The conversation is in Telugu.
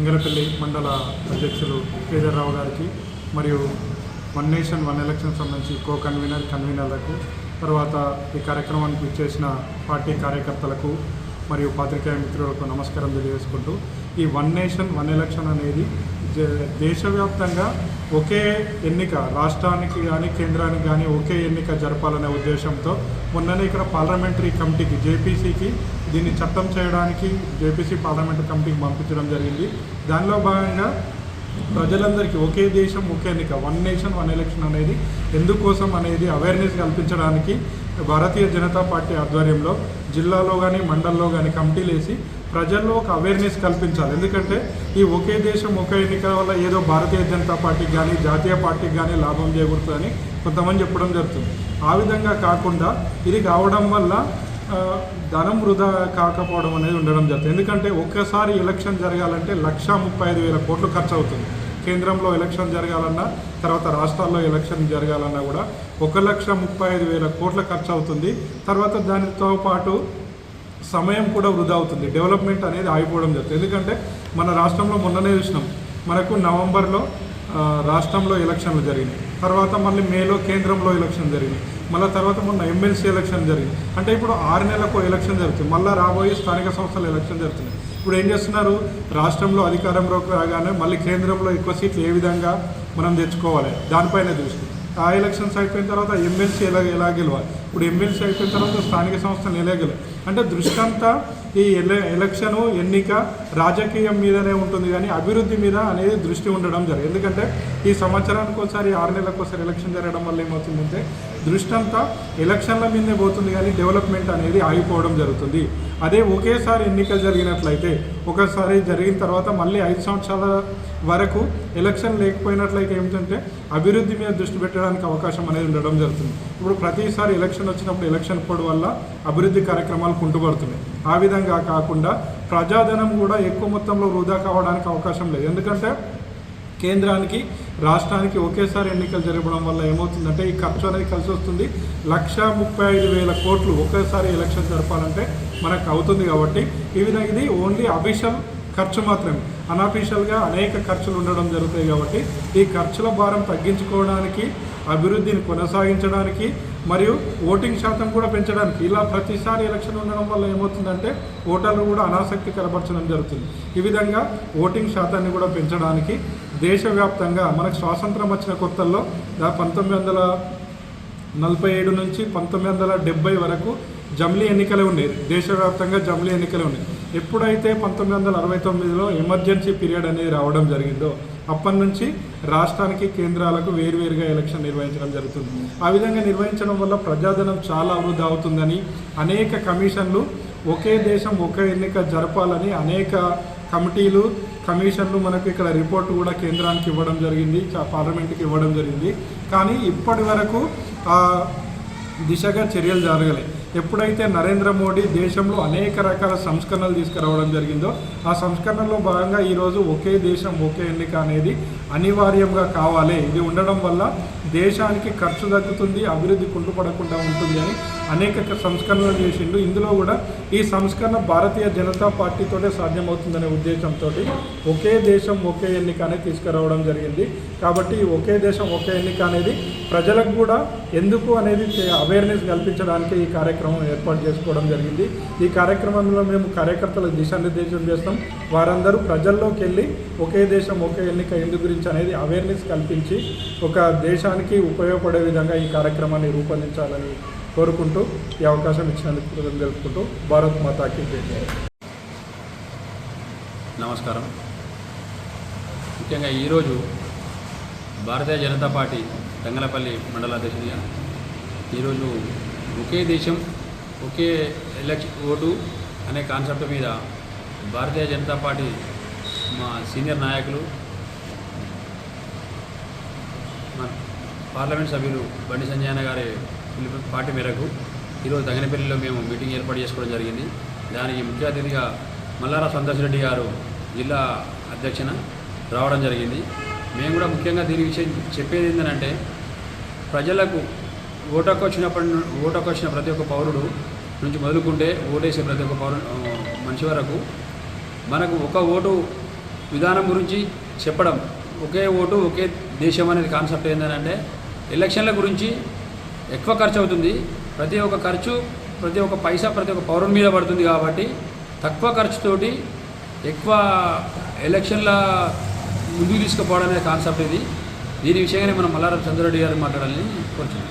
అంగరపల్లి మండల అధ్యక్షులు కేదార్రావు గారికి మరియు వన్ నేషన్ వన్ ఎలక్షన్ సంబంధించి కో కన్వీనర్ కన్వీనర్లకు తర్వాత ఈ కార్యక్రమానికి ఇచ్చేసిన పార్టీ కార్యకర్తలకు మరియు పాత్రికేయ మిత్రులకు నమస్కారం తెలియజేసుకుంటూ ఈ వన్ నేషన్ వన్ ఎలక్షన్ అనేది దేశవ్యాప్తంగా ఒకే ఎన్నిక రాష్ట్రానికి కానీ కేంద్రానికి కానీ ఒకే ఎన్నిక జరపాలనే ఉద్దేశంతో మొన్ననే ఇక్కడ పార్లమెంటరీ కమిటీకి జేపీసీకి దీన్ని చట్టం చేయడానికి జేపీసీ పార్లమెంటరీ కమిటీకి పంపించడం జరిగింది. దానిలో భాగంగా ప్రజలందరికీ ఒకే దేశం ఒకే ఎన్నిక వన్ నేషన్ వన్ ఎలక్షన్ అనేది ఎందుకోసం అనేది అవేర్నెస్ కల్పించడానికి భారతీయ జనతా పార్టీ ఆధ్వర్యంలో జిల్లాలో కానీ మండల్లో కానీ కమిటీలు వేసి ప్రజల్లో ఒక అవేర్నెస్ కల్పించాలి. ఎందుకంటే ఈ ఒకే దేశం ఒకే ఎన్నికల వల్ల ఏదో భారతీయ జనతా పార్టీకి కానీ జాతీయ పార్టీకి కానీ లాభం చేకూరుతుందని కొంతమంది చెప్పడం జరుగుతుంది. ఆ విధంగా కాకుండా ఇది కావడం వల్ల ధనం వృధా కాకపోవడం అనేది ఉండడం జరుగుతుంది. ఎందుకంటే ఒక్కసారి ఎలక్షన్ జరగాలంటే లక్ష ముప్పై ఐదు వేల కోట్లు ఖర్చు అవుతుంది. కేంద్రంలో ఎలక్షన్ జరగాలన్నా తర్వాత రాష్ట్రాల్లో ఎలక్షన్ జరగాలన్నా కూడా ఒక లక్ష ముప్పై ఐదు వేల కోట్ల ఖర్చు అవుతుంది. తర్వాత దానితో పాటు సమయం కూడా వృధా అవుతుంది. డెవలప్మెంట్ అనేది ఆగిపోవడం జరుగుతుంది. ఎందుకంటే మన రాష్ట్రంలో మొన్ననే చూసినాం. మనకు నవంబర్లో రాష్ట్రంలో ఎలక్షన్లు జరిగినాయి. తర్వాత మళ్ళీ మేలో కేంద్రంలో ఎలక్షన్ జరిగినాయి. మళ్ళీ తర్వాత మొన్న ఎమ్మెల్సీ ఎలక్షన్ జరిగింది. అంటే ఇప్పుడు ఆరు నెలలకు ఎలక్షన్ జరుగుతుంది. మళ్ళీ రాబోయే స్థానిక సంస్థల ఎలక్షన్ జరుగుతుంది ఇప్పుడు ఏం చేస్తున్నారు? రాష్ట్రంలో అధికారంలోకి రాగానే మళ్ళీ కేంద్రంలో ఎక్కువ సీట్లు ఏ విధంగా మనం తెచ్చుకోవాలి? దానిపైన దృష్టి. ఆ ఎలక్షన్స్ అయిపోయిన తర్వాత ఎమ్మెల్సీ ఎలా ఎలా గెలవాలి? ఇప్పుడు ఎమ్మెల్సీ అయిపోయిన తర్వాత స్థానిక సంస్థలు ఎలా గెలవాలి అంటే దృష్టి అంతా ఈ ఎల ఎలక్షను ఎన్నిక రాజకీయం మీదనే ఉంటుంది కానీ అభివృద్ధి మీద అనేది దృష్టి ఉండడం జరిగింది. ఎందుకంటే ఈ సంవత్సరానికి ఒకసారి ఆరు నెలలకు ఒకసారి ఎలక్షన్ జరగడం వల్ల ఏమవుతుందంటే దృష్టి అంతా ఎలక్షన్ల మీదనే పోతుంది కానీ డెవలప్మెంట్ అనేది ఆగిపోవడం జరుగుతుంది. అదే ఒకేసారి ఎన్నికలు జరిగినట్లయితే ఒకసారి జరిగిన తర్వాత మళ్ళీ ఐదు సంవత్సరాల వరకు ఎలక్షన్ లేకపోయినట్లయితే ఏమిటంటే అభివృద్ధి మీద దృష్టి పెట్టడానికి అవకాశం అనేది ఉండడం జరుగుతుంది. ఇప్పుడు ప్రతిసారి ఎలక్షన్ వచ్చినప్పుడు ఎలక్షన్ పోవడం వల్ల అభివృద్ధి కార్యక్రమాలు కుంటుపడుతున్నాయి. ఆ విధంగా కాకుండా ప్రజాధనం కూడా ఎక్కువ మొత్తంలో వృధా కావడానికి అవకాశం లేదు. ఎందుకంటే కేంద్రానికి రాష్ట్రానికి ఒకేసారి ఎన్నికలు జరగడం వల్ల ఏమవుతుందంటే ఈ ఖర్చు అనేది కలిసి వస్తుంది. లక్ష ముప్పై ఐదు వేల కోట్లు ఒకేసారి ఎలక్షన్ జరపాలంటే మనకు అవుతుంది కాబట్టి ఈ విధంగా ఇది ఓన్లీ అఫీషియల్ ఖర్చు మాత్రమే. అన్అఫీషియల్గా అనేక ఖర్చులు ఉండడం జరుగుతాయి కాబట్టి ఈ ఖర్చుల భారం తగ్గించుకోవడానికి అభివృద్ధిని కొనసాగించడానికి మరియు ఓటింగ్ శాతం కూడా పెంచడానికి ఇలా ప్రతిసారి ఎలక్షన్ ఉండడం వల్ల ఏమవుతుందంటే ఓటర్లు కూడా అనాసక్తి కనబరచడం జరుగుతుంది. ఈ విధంగా ఓటింగ్ శాతాన్ని కూడా పెంచడానికి దేశవ్యాప్తంగా మనకు స్వాతంత్రం వచ్చిన కొత్తల్లో పంతొమ్మిది వందల నలభై ఏడు నుంచి పంతొమ్మిది వందల డెబ్బై వరకు జమ్లీ ఎన్నికలే ఉన్నాయి దేశవ్యాప్తంగా జమ్లీ ఎన్నికలే ఉన్నాయి ఎప్పుడైతే పంతొమ్మిది వందల అరవై తొమ్మిదిలో ఎమర్జెన్సీ పీరియడ్ అనేది రావడం జరిగిందో అప్పటి నుంచి రాష్ట్రానికి కేంద్రాలకు వేరువేరుగా ఎలక్షన్ నిర్వహించడం జరుగుతుంది. ఆ విధంగా నిర్వహించడం వల్ల ప్రజాధనం చాలా అభివృద్ధి అవుతుందని అనేక కమిషన్లు ఒకే దేశం ఒకే ఎన్నిక జరపాలని అనేక కమిటీలు కమిషన్లు మనకు ఇక్కడ రిపోర్ట్ కూడా కేంద్రానికి ఇవ్వడం జరిగింది చా- పార్లమెంట్కి ఇవ్వడం జరిగింది. కానీ ఇప్పటి వరకు దిశగా చర్యలు జరగలే. ఎప్పుడైతే నరేంద్ర మోడీ దేశంలో అనేక రకాల సంస్కరణలు తీసుకురావడం జరిగిందో ఆ సంస్కరణలో భాగంగా ఈరోజు ఒకే దేశం ఒకే ఎన్నిక అనేది అనివార్యంగా కావాలి. ఇది ఉండడం వల్ల దేశానికి ఖర్చు తగ్గుతుంది అభివృద్ధి కుంటుపడకుండా ఉంటుంది అని అనేక సంస్కరణలు చేసిండు. ఇందులో కూడా ఈ సంస్కరణ భారతీయ జనతా పార్టీతోటే సాధ్యమవుతుందనే ఉద్దేశంతో ఒకే దేశం ఒకే ఎన్నిక అనేది తీసుకురావడం జరిగింది. కాబట్టి ఒకే దేశం ఒకే ఎన్నిక అనేది ప్రజలకు కూడా ఎందుకు అనేది అవేర్నెస్ కల్పించడానికి ఈ కార్యక్రమం ఏర్పాటు చేసుకోవడం జరిగింది. ఈ కార్యక్రమంలో మేము కార్యకర్తలకు దిశానిర్దేశం చేస్తాం. వారందరూ ప్రజల్లోకి వెళ్ళి ఒకే దేశం ఒకే ఎన్నిక ఎందు గురించి అనేది అవేర్నెస్ కల్పించి ఒక దేశానికి ఉపయోగపడే విధంగా ఈ కార్యక్రమాన్ని రూపొందించాలని కోరుకుంటూ ఈ అవకాశం ఇచ్చినందుకు కృతజ్ఞతలు తెలుపుకుంటూ భారత్ మాతాకి నమస్కారం. ముఖ్యంగా ఈరోజు భారతీయ జనతా పార్టీ తంగలపల్లి మండల అధ్యక్షుడిగా ఈరోజు ఒకే దేశం ఒకే ఎలక్షన్ ఓటు అనే కాన్సెప్ట్ మీద భారతీయ జనతా పార్టీ మా సీనియర్ నాయకులు మా పార్లమెంట్ సభ్యులు బండి సంజయన గారి పిలుపు పార్టీ మేరకు ఈరోజు తగినపల్లిలో మేము మీటింగ్ ఏర్పాటు చేసుకోవడం జరిగింది. దానికి ముఖ్య అతిథిగా మల్లారా సంతోష్ రెడ్డి గారు జిల్లా అధ్యక్షన రావడం జరిగింది. మేము కూడా ముఖ్యంగా దీని విషయం చెప్పేది ఏంటంటే ప్రజలకు ఓటకు వచ్చినప్పటి ను- ఓటకు వచ్చిన ప్రతి ఒక్క పౌరుడు నుంచి మొదలుకుంటే ఓటేసే ప్రతి ఒక్క పౌరు మనిషి వరకు మనకు ఒక ఓటు విధానం గురించి చెప్పడం ఒకే ఓటు ఒకే దేశం అనేది కాన్సెప్ట్ ఏంటంటే ఎలక్షన్ల గురించి ఎక్కువ ఖర్చు అవుతుంది. ప్రతి ఒక్క ఖర్చు ప్రతి ఒక్క పైసా ప్రతి ఒక్క పౌరుని మీద పడుతుంది కాబట్టి తక్కువ ఖర్చుతోటి ఎక్కువ ఎలక్షన్ల ముందుకు తీసుకుపోవడం అనే కాన్సెప్ట్ ఇది. దీని విషయంగానే మనం మల్లారం చంద్రరెడ్డి గారు మాట్లాడాలని కోరుచున్నాం.